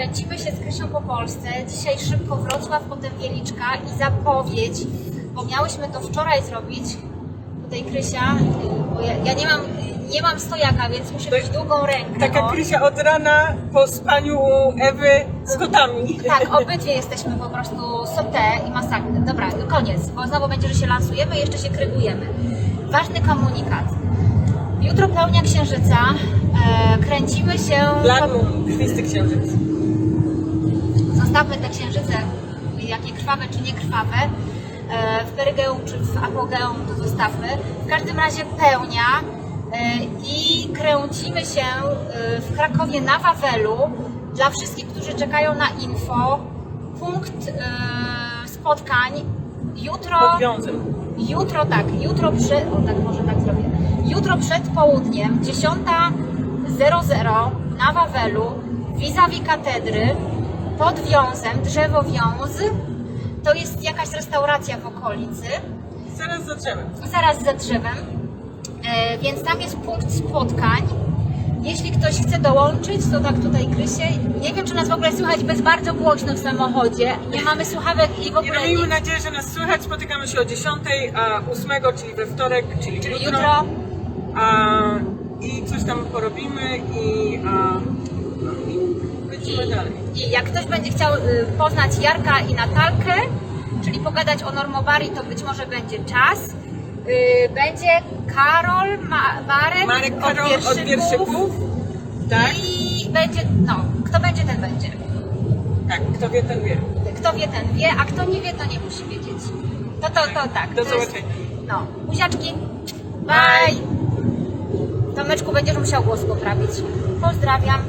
kręcimy się z Krysią po Polsce. Dzisiaj szybko Wrocław, potem Wieliczka i zapowiedź, bo miałyśmy to wczoraj zrobić. Tutaj Krysia, bo ja, ja nie mam, nie mam stojaka, więc muszę mieć długą rękę. Taka o. Krysia od rana po spaniu u Ewy z kotami. Tak, obydwie jesteśmy po prostu sote i masakra. Dobra, koniec, bo znowu będzie, że się lansujemy i jeszcze się krygujemy. Ważny komunikat. Jutro pełnia księżyca. E, kręcimy się. Black Moon, krwisty księżyc. Zostawmy te księżyce, jakie krwawe czy niekrwawe. E, w perygeum czy w apogeum to zostawmy. W każdym razie pełnia e, i kręcimy się e, w Krakowie na Wawelu. Dla wszystkich, którzy czekają na info, punkt spotkań jutro. Jutro tak, jutro przed, o tak może tak zrobię. Jutro przed południem, 10.00 na Wawelu, vis-a-vis katedry, pod wiązem, drzewo wiąz. To jest jakaś restauracja w okolicy, Zaraz za drzewem. zaraz za drzewem, e, więc tam jest punkt spotkań. Jeśli ktoś chce dołączyć, to tak tutaj Krysie. Nie wiem, czy nas w ogóle słychać, bez bardzo głośno w samochodzie. Nie mamy słuchawek i w I ogóle miejmy nic. nadzieję, że nas słychać. Spotykamy się o 10, a 8, czyli we wtorek, czyli, Czyli jutro. jutro. A, I coś tam porobimy i, a, no, i. I jak ktoś będzie chciał y, poznać Jarka i Natalkę, czyli pogadać o normowarii, to być może będzie czas. Y, Będzie Karol, Ma- Marek, Marek Karol od wierszyków. Tak, I będzie, no, kto będzie, ten będzie. tak, kto wie, ten wie. Kto wie, ten wie, a kto nie wie, to nie musi wiedzieć. To, to, to tak. Do to jest- zobaczenia. No, buziaczki. Bye. Tomeczku, będziesz musiał głos poprawić. Pozdrawiam.